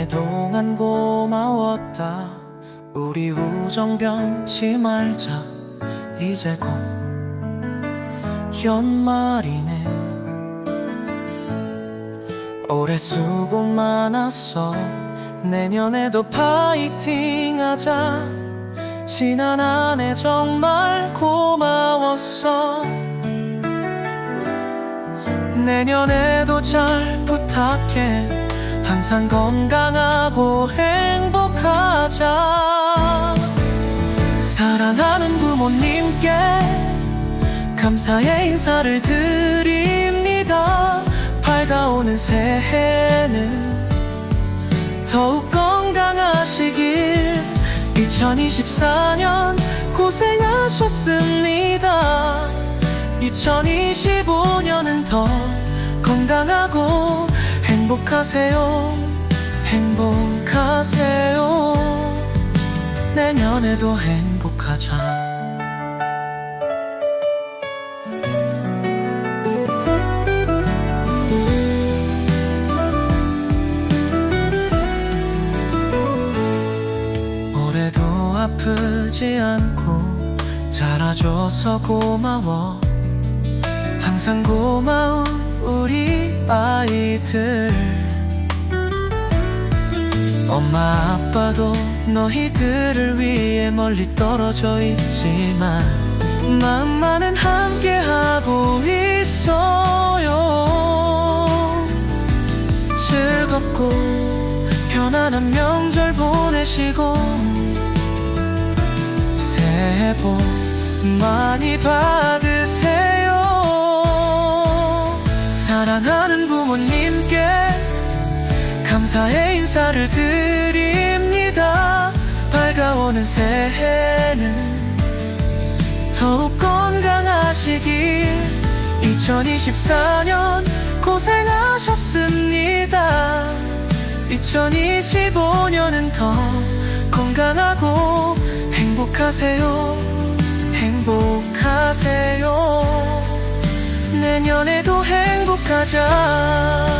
그동안 고마웠다. 우리 우정 변치 말자. 이제 곧 연말이네. 올해 수고 많았어. 내년에도 파이팅 하자. 지난 한 해 정말 고마웠어. 내년에도 잘 부탁해 항상 건강하고 행복하자. 사랑하는 부모님께 감사의 인사를 드립니다. 밝아오는 새해는 더욱 건강하시길 2024년 고생하셨습니다. 2025년은 더 행복하세요. 행복하세요. 내년에도 행복하자. 올해도 아프지 않고 자라줘서 고마워. 항상 고마운 우리 아이들 엄마 아빠도 너희들을 위해 멀리 떨어져 있지만 마음만은 함께하고 있어요. 즐겁고 편안한 명절 보내시고 새해 복 많이 받으세요. 사랑하는 부모님께 감사의 인사를 드립니다. 밝아오는 새해는 더욱 건강하시길. 2024년 고생하셨습니다. 2025년은 더 건강하고 행복하세요. 행복하세요. 내년에도 행복하자